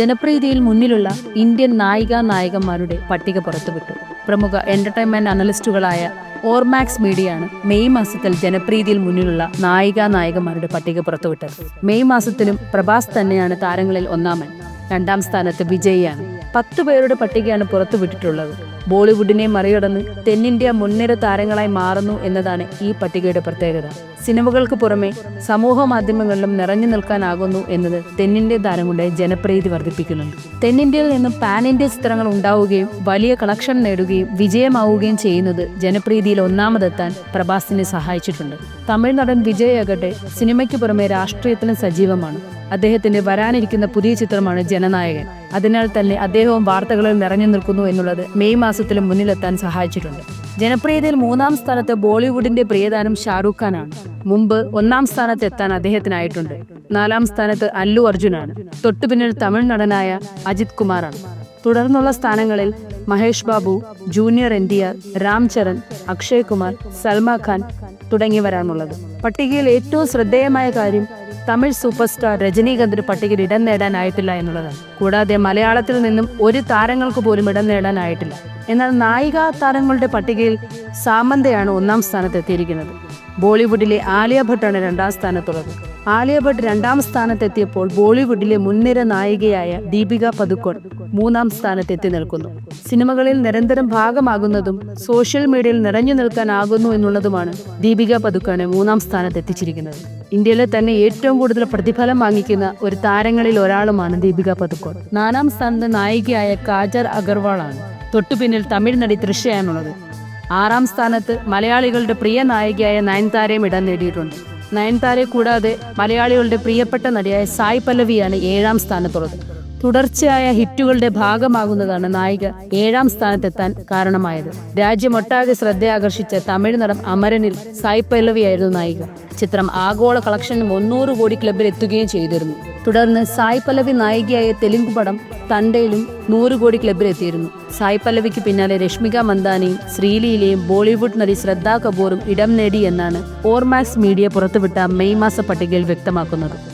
ജനപ്രീതിയിൽ മുന്നിലുള്ള ഇന്ത്യൻ നായിക നായകന്മാരുടെ പട്ടിക പുറത്തുവിട്ടു. പ്രമുഖ എന്റർടൈൻമെന്റ് അനലിസ്റ്റുകളായ ഓർമാക്സ് മീഡിയയാണ് മെയ് മാസത്തിൽ ജനപ്രീതിയിൽ മുന്നിലുള്ള നായിക നായകന്മാരുടെ പട്ടിക പുറത്തുവിട്ടത്. മെയ് മാസത്തിലും പ്രഭാസ് തന്നെയാണ് താരങ്ങളിൽ ഒന്നാമൻ. രണ്ടാം സ്ഥാനത്ത് വിജയിയാണ്. പത്തു പേരുടെ പട്ടികയാണ് പുറത്തുവിട്ടിട്ടുള്ളത്. ബോളിവുഡിനെ മറികടന്ന് തെന്നിന്ത്യ മുൻനിര താരങ്ങളായി മാറുന്നു എന്നതാണ് ഈ പട്ടികയുടെ പ്രത്യേകത. സിനിമകൾക്ക് പുറമെ സമൂഹ മാധ്യമങ്ങളിലും നിറഞ്ഞു നിൽക്കാനാകുന്നു എന്നത് തെന്നിന്ത്യ താരങ്ങളുടെ ജനപ്രീതി വർദ്ധിപ്പിക്കുന്നുണ്ട്. തെന്നിന്ത്യയിൽ നിന്നും പാൻ ഇന്ത്യ ചിത്രങ്ങൾ ഉണ്ടാവുകയും വലിയ കളക്ഷൻ നേടുകയും വിജയമാവുകയും ചെയ്യുന്നത് ജനപ്രീതിയിൽ ഒന്നാമതെത്താൻ പ്രഭാസിനെ സഹായിച്ചിട്ടുണ്ട്. തമിഴ് നടൻ വിജയ് ആകട്ടെ സിനിമയ്ക്ക് പുറമെ രാഷ്ട്രീയത്തിലും സജീവമാണ്. അദ്ദേഹത്തിന്റെ വരാനിരിക്കുന്ന പുതിയ ചിത്രമാണ് ജനനായകൻ. അതിനാൽ തന്നെ അദ്ദേഹവും വാർത്തകളിൽ നിറഞ്ഞു നിൽക്കുന്നു എന്നുള്ളത് മെയ് മാസത്തിലും മുന്നിലെത്താൻ സഹായിച്ചിട്ടുണ്ട്. ജനപ്രിയതയിൽ മൂന്നാം സ്ഥാനത്ത് ബോളിവുഡിന്റെ പ്രിയതാരം ഷാറൂഖ് ഖാനാണ്. മുമ്പ് ഒന്നാം സ്ഥാനത്ത് എത്താൻ അദ്ദേഹത്തിനായിട്ടുണ്ട്. നാലാം സ്ഥാനത്ത് അല്ലു അർജുനാണ്. തൊട്ടുപിന്നിൽ തമിഴ് നടനായ അജിത് കുമാറാണ്. തുടർന്നുള്ള സ്ഥാനങ്ങളിൽ Mahesh Babu junior N T R Ram Charan Akshay Kumar Salman Khan തുടങ്ങിയവരാണുള്ളത്. പട്ടികയിൽ ഏറ്റവും ശ്രദ്ധേയമായ കാര്യം തമിഴ് സൂപ്പർ സ്റ്റാർ രജനീകാന്തിന് പട്ടികയിൽ ഇടം നേടാനായിട്ടില്ല എന്നുള്ളതാണ്. കൂടാതെ മലയാളത്തിൽ നിന്നും ഒരു താരങ്ങൾക്ക് പോലും ഇടം നേടാനായിട്ടില്ല എന്നാൽ നായിക താരങ്ങളുടെ പട്ടികയിൽ സാമന്തയാണ് ഒന്നാം സ്ഥാനത്ത് എത്തിയിരിക്കുന്നത് ബോളിവുഡിലെ ആലിയ ഭട്ടാണ് രണ്ടാം സ്ഥാനത്തുള്ളത്. ആലിയ ഭട്ട് രണ്ടാം സ്ഥാനത്തെത്തിയപ്പോൾ ബോളിവുഡിലെ മുൻനിര നായികയായ ദീപിക പതുക്കോൺ മൂന്നാം സ്ഥാനത്തെത്തി നിൽക്കുന്നു. സിനിമകളിൽ നിരന്തരം ഭാഗമാകുന്നതും സോഷ്യൽ മീഡിയയിൽ നിറഞ്ഞു നിൽക്കാനാകുന്നു എന്നുള്ളതുമാണ് ദീപിക പതുക്കോണെ മൂന്നാം സ്ഥാനത്ത് എത്തിച്ചിരിക്കുന്നത് ഇന്ത്യയിലെ തന്നെ ഏറ്റവും കൂടുതൽ പ്രതിഫലം വാങ്ങിക്കുന്ന ഒരു താരങ്ങളിൽ ഒരാളുമാണ് ദീപിക പതുക്കോൺ നാലാം സ്ഥാനത്ത് നായികയായ കാജർ അഗർവാളാണ് തൊട്ടുപിന്നിൽ തമിഴ് നടി തൃശയാണുള്ളത് ആറാം സ്ഥാനത്ത് മലയാളികളുടെ പ്രിയ നായികയായ നയൻതാരയും ഇടം നേടിയിട്ടുണ്ട്. നയൻതാരയെ കൂടാതെ മലയാളികളുടെ പ്രിയപ്പെട്ട നടിയായ സായ് പല്ലവിയാണ് ഏഴാം സ്ഥാനത്തുള്ളത്. തുടർച്ചയായ ഹിറ്റുകളുടെ ഭാഗമാകുന്നതാണ് നായിക ഏഴാം സ്ഥാനത്തെത്താൻ കാരണമായത്. രാജ്യമൊട്ടാകെ ശ്രദ്ധയാകർഷിച്ച തമിഴ് നടൻ അമരനിൽ സായ് പല്ലവിയായിരുന്നു നായിക. ചിത്രം ആഗോള കളക്ഷനിൽ മുന്നൂറ് കോടി ക്ലബിൽ എത്തുകയും ചെയ്തിരുന്നു. തുടർന്ന് സായ് പല്ലവി നായികയായ തെലുങ്ക് പടം തണ്ടയിലും നൂറ് കോടി ക്ലബിൽ എത്തിയിരുന്നു. സായ് പല്ലവിക്ക് പിന്നാലെ രശ്മിക മന്ദാനിയും ശ്രീലീലയും ബോളിവുഡ് നടി ശ്രദ്ധാ കപൂറും ഇടം നേടി എന്നാണ് ഓർമാക്സ് മീഡിയ പുറത്തുവിട്ട മെയ് മാസ പട്ടികയിൽ വ്യക്തമാക്കുന്നത്.